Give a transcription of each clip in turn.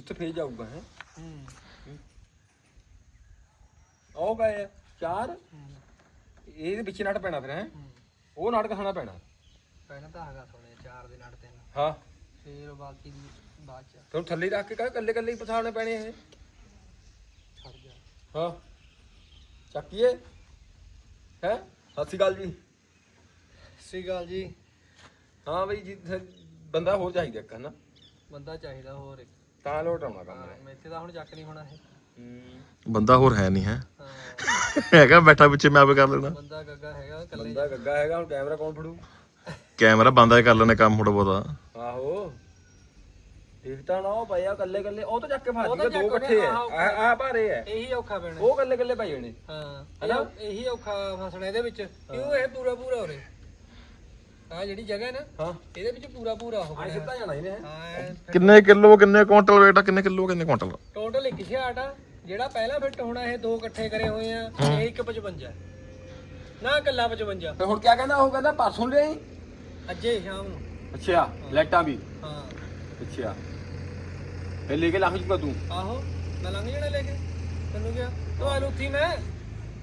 ਉੱਥੇ ਫੇਰ ਜਾਊਗਾ ਹੈ? ਹੂੰ। ਉਹ ਗਏ ਚਾਰ। ਇਹਦੇ ਵਿੱਚ ਨਟ ਪੈਣਾ ਫਿਰ ਹੈ? ਉਹ ਨਾਟਕ ਖਾਣਾ ਪੈਣਾ। ਪਹਿਲਾਂ ਤਾਂ ਹੈਗਾ ਸੋਨੇ ਚਾਰ ਦੇ ਨਾਲ ਤਿੰਨ। ਹਾਂ। ਫਿਰ ਬਾਕੀ ਦੀ ਬਾਅਦ ਚ। ਤੈਨੂੰ ਥੱਲੇ ਹੀ ਰੱਖ ਕੇ ਕਹ ਕੱਲੇ ਕੱਲੇ ਹੀ ਪਛਾਣਨੇ ਪੈਣੇ ਇਹ। ਛੱਡ ਜਾ। ਹਾਂ। ਚੱਕੀਏ। ਹੈ? ਸਤਿ ਸ਼੍ਰੀ ਅਕਾਲ ਜੀ। ਸ੍ਰੀ ਅਕਾਲ ਜੀ। ਹਾਂ ਬਈ ਜੀ ਫਿਰ ਬੰਦਾ ਹੋਰ ਚਾਹੀਦਾ ਇੱਕ ਹਨਾ ਬੰਦਾ ਚਾਹੀਦਾ ਹੋਰ ਇੱਕ। ਤਾਂ ਲੋਟ ਆਉਣਾ ਕੰਮ ਹਾਂ ਮੈਥੇ ਦਾ ਹੁਣ ਚੱਕ ਨਹੀਂ ਹੋਣਾ ਇਹ। ਬੰਦਾ ਹੋਰ ਹੈ ਨਹੀਂ ਹੈ। ਹੈਗਾ ਬੈਠਾ ਪਿੱਛੇ ਮੈਂ ਆਪ ਕਰ ਲੈਣਾ। ਬੰਦਾ ਗੱਗਾ ਹੈਗਾ ਇਕੱਲੇ ਬੰਦਾ ਗੱਗਾ ਹੈਗਾ ਹੁਣ ਕੈਮਰਾ ਕੌਣ ਫੜੂ? ਕੈਮਰਾ ਬੰਦਾ ਹੀ ਕਰ ਲੈਣੇ ਕੰਮ ਥੋੜਾ ਬਹੁਤਾ। ਆਹੋ। ਦੇਖਤਾ ਨਾ ਉਹ ਪਿਆ ਕੱਲੇ ਕੱਲੇ ਉਹ ਤਾਂ ਚੱਕ ਕੇ ਫਸ ਉਹ ਤਾਂ ਜੂਗਾ ਦੋ ਚੱਕ ਇਕੱਠੇ ਆ। ਉਹਨੇ, ਆ ਆ ਭਾਰੇ ਆ। ਇਹੀ ਔਖਾ ਪੈਣਾ। ਉਹ ਕੱਲੇ ਕੱਲੇ ਪਾਈ ਹੋਣੇ। ਹਾਂ ਹਨਾ? ਇਹ- ਇਹੀ ਔਖਾ ਫਸਣਾ ਇਹਦੇ ਵਿੱਚ। ਕਿਉਂ ਇਹ ਪੂਰਾ ਪੂਰਾ ਹੋ ਆ ਜਿਹੜੀ ਜਗ੍ਹਾ ਹੈ ਨਾ ਹਾਂ। ਇਹਦੇ ਵਿੱਚ ਪੂਰਾ ਪੂਰਾ ਹੋ ਆਏ ਗਿਆ ਸਿੱਧਾ ਜਾਣਾ ਇਹਨੇ ਹਾਂ। ਕਿੰਨੇ ਕਿਲੋ ਕਿੰਨੇ ਕੁਇੰਟਲ ਵੇਟ ਆ ਕਿੰਨੇ ਕਿਲੋ ਕਿੰਨੇ ਕੁਇੰਟਲ ਟੋਟਲ ਇੱਕ ਛਿਆਟ ਆ। ਜਿਹੜਾ ਪਹਿਲਾ ਫਿੱਟ ਹੋਣਾ ਇਹ ਦੋ ਇਕੱਠੇ ਕਰੇ ਹੋਏ ਆ ਇਹ ਇੱਕ 55 ਨਾ ਇਕੱਲਾ 55 ਤੇ ਹੁਣ ਕੀ ਕਹਿੰਦਾ ਉਹ ਕਹਿੰਦਾ ਪਰਸੋਂ ਲਿਆਈ? ਅੱਜੇ ਸ਼ਾਮ ਨੂੰ। ਅੱਛਾ ਲਾਈਟਾਂ ਵੀ? ਹਾਂ। ਅੱਛਾ। ਫੇ ਲੈ ਕੇ ਲੱਖ ਚੁਕਾ ਤੂੰ? ਆਹੋ ਮੈਂ ਲੰਘ ਜਾਣਾ ਲੈ ਕੇ। ਤੈਨੂੰ ਕਿਹਾ ਤੂੰ ਲੂਥੀ ਮੈਂ।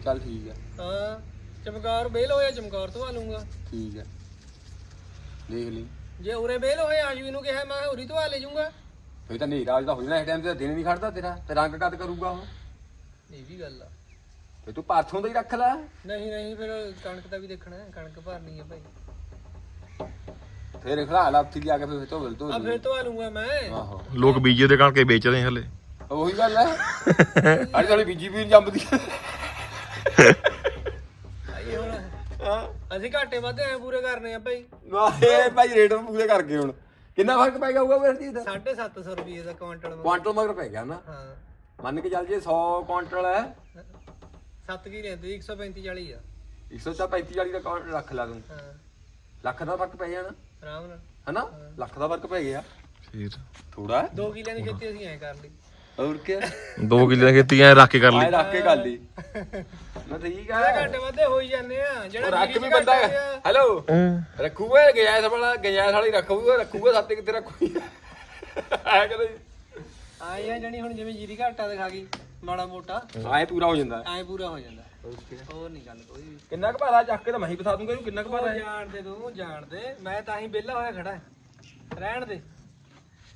ਚੱਲ ਠੀਕ ਹੈ ਹਾਂ ਚਮਕਾਰ ਬੇਲ ਹੋਇਆ ਚਮਕਾਰ ਤੋਂ ਲੂੰਗਾ। ਠੀਕ ਹੈ ਦੇਖ ਲਈ। ਜੇ ਉਰੇ ਬੇਲ ਹੋਏ ਆਜੂ ਨੂੰ ਕਿਹਾ ਮੈਂ ਉਰੀ ਤੋਂ ਆ ਲੈ ਜਾਊਂਗਾ ਫੇ ਤਾਂ ਨੇਰਾ ਦਾ ਹੋ ਜਾਣਾ ਇਸ ਟਾਈਮ ਤੇ ਦਿਨ ਨਹੀਂ ਖੜਦਾ ਤੇਰਾ ਤੇ ਰੰਗ ਕਦ ਕਰੂਗਾ ਉਹ। ਇਹ ਵੀ ਗੱਲ ਆ। ਤੇ ਤੂੰ ਪਰਸੋਂ ਦਾ ਹੀ ਰੱਖ ਲੈ। ਨਹੀਂ ਨਹੀਂ ਫਿਰ ਕਣਕ ਦਾ ਵੀ ਦੇਖਣਾ ਹੈ ਕਣਕ ਭਰਨੀ ਹੈ ਭਾਈ। ਫੇਰ ਖੜਾ ਲਾ ਉੱਥੇ ਜਾ ਕੇ ਫੇਰ ਧੋ ਧੋ ਆ ਫਿਰ ਤੋਂ ਲੂੰਗਾ ਮੈਂ। ਆਹੋ। ਲੋਕ ਬੀਜੇ ਦੇ ਕਣਕੇ ਵੇਚ ਰਹੇ ਹਲੇ। ਉਹੀ ਗੱਲ ਹੈ। ਅੜੀ ਥੋੜੀ ਬੀਜੀ ਵੀ ਨੀ ਜੰਮਦੀ। ਭਾਈ ਹੁਣ ਹਾਂ। ਅਸੀਂ ਘਾਟੇ ਵਾਧੇ ਐ ਪੂਰੇ ਕਰਨੇ ਆ ਭਾਈ। ਵਾਹ ਭਾਈ ਰੇਟ ਪੂਰੇ ਕਰ ਗਏ ਹੁਣ। ਕਿੰਨਾ ਫ਼ਰਕ ਪੈ ਗਿਆ ਹੋਊਗਾ ਫਿਰ ਚੀਜ਼ ਦਾ 750 ਰੁਪਏ ਦਾ ਕੁਆਂਟਲ। ਕੁਆਂਟਲ ਮਗਰ ਪੈ ਗਿਆ ਨਾ। ਹਾਂ। ਮੰਨ ਕੇ ਚੱਲ ਜੇ 100 ਕੁਆਂਟਲ ਹੈ। 7 ਕੀ ਲੈਂਦੇ 135 40 ਆ। 135 40 ਦਾ ਕੁਆਂਟਲ ਰੱਖ ਲਾ ਤੂੰ। ਹਾਂ। ਲੱਖ ਦਾ ਫ਼ਰਕ ਪੈ ਜਾਣਾ। ਆਰਾਮ ਨਾਲ। ਹਨਾ? ਲੱਖ ਦਾ ਫ਼ਰਕ ਪੈ ਗਿਆ। ਫਿਰ। ਥੋੜਾ 2 ਕਿਲਿਆਂ ਦੀ ਖੇਤੀ ਅਸੀਂ ਐ ਕਰ ਲਈ। ਹੋਰ ਕੀ 2 ਕਿੱਲੇ ਖੇਤੀ ਐ ਰੱਖ ਕੇ ਕਰ ਲਈ। ਰੱਖ ਕੇ ਗੱਲ ਹੀ। ਨਾ ਠੀਕ ਹੈ ਘਾਟੇ ਵਾਧੇ ਹੋਈ ਜਾਂਦੇ ਆ ਉਹ ਜਿਹੜਾ ਰੱਖ ਵੀ ਬੰਦਾ ਆ, ਹੈਲੋ। ਰੱਖੂਗਾ ਗੈਸ ਵਾਲਾ ਗੈਸ ਵਾਲੀ ਰੱਖੂਗਾ ਰੱਖੂਗਾ ਸੱਤੇ ਕਿਤੇ ਰੱਖੂਗਾ? ਆਇਆ ਕਦੇ ਆਏ ਆ ਜਣੀ ਹੁਣ ਜਿਵੇਂ ਜੀਰੀ ਘਾਟਾ ਦਿਖਾ ਗਈ ਮਾੜਾ ਮੋਟਾ। ਆਏ ਪੂਰਾ ਹੋ ਜਾਂਦਾ। ਐ ਪੂਰਾ ਹੋ ਜਾਂਦਾ। ਹੋਰ ਨਹੀਂ ਗੱਲ ਕੋਈ ਵੀ। ਕਿੰਨਾ ਕੁ ਭਾਰਾ ਚੱਕ ਕੇ ਤਾਂ ਮੈਂ ਹੀ ਬਤਾ ਦੂੰਗਾ ਇਹਨੂੰ ਕਿੰਨਾ ਕੁ ਭਾਰਾ ਹੈ? ਜਾਣ ਦੇ ਤੂੰ ਜਾਣ ਦੇ। ਮੈਂ ਤਾਂ ਹੀ ਵਿਹਲਾ ਹੋਇਆ ਖੜਾ। ਰਹਿਣ ਦੇ।